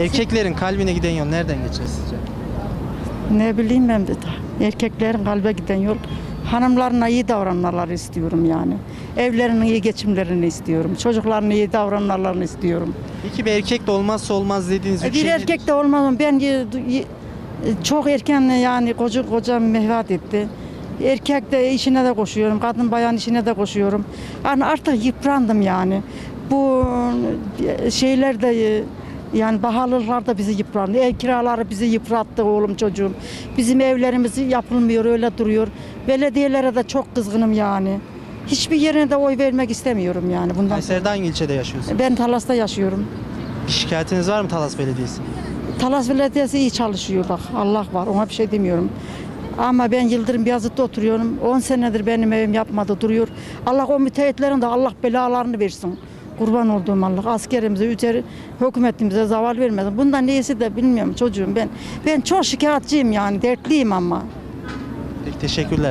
Erkeklerin kalbine giden yol nereden geçer sizce? Ne bileyim ben de ta. Erkeklerin kalbe giden yol hanımlarına iyi davranmaları istiyorum yani. Evlerinin iyi geçimlerini istiyorum. Çocuklarına iyi davranmalarını istiyorum. Peki bir erkek de olmazsa olmaz dediğiniz E, üç Bir şey erkek de olmaz. Ben y- y- çok erken yani koca kocam vefat etti. Erkek de işine de koşuyorum. Kadın bayan işine de koşuyorum. Yani artık yıprandım yani. Bu e, şeyler de e, yani pahalılıklar da bizi yıprandı. Ev kiraları bizi yıprattı oğlum çocuğum. Bizim evlerimiz yapılmıyor öyle duruyor. Belediyelere de çok kızgınım yani. Hiçbir yerine de oy vermek istemiyorum yani bundan. Kayseri'de hangi ilçede yaşıyorsunuz? Ben Talas'ta yaşıyorum. Bir şikayetiniz var mı Talas Belediyesi? Talas Belediyesi iyi çalışıyor bak. Allah var ona bir şey demiyorum. Ama ben Yıldırım Beyazıt'ta oturuyorum. 10 senedir benim evim yapmadı duruyor. Allah o müteahhitlerin de Allah belalarını versin. Kurban olduğum Allah askerimize, üzeri hükümetimize zaval vermesin. Bundan neyisi de bilmiyorum çocuğum ben. Ben çok şikayetçiyim yani dertliyim ama. Peki teşekkürler.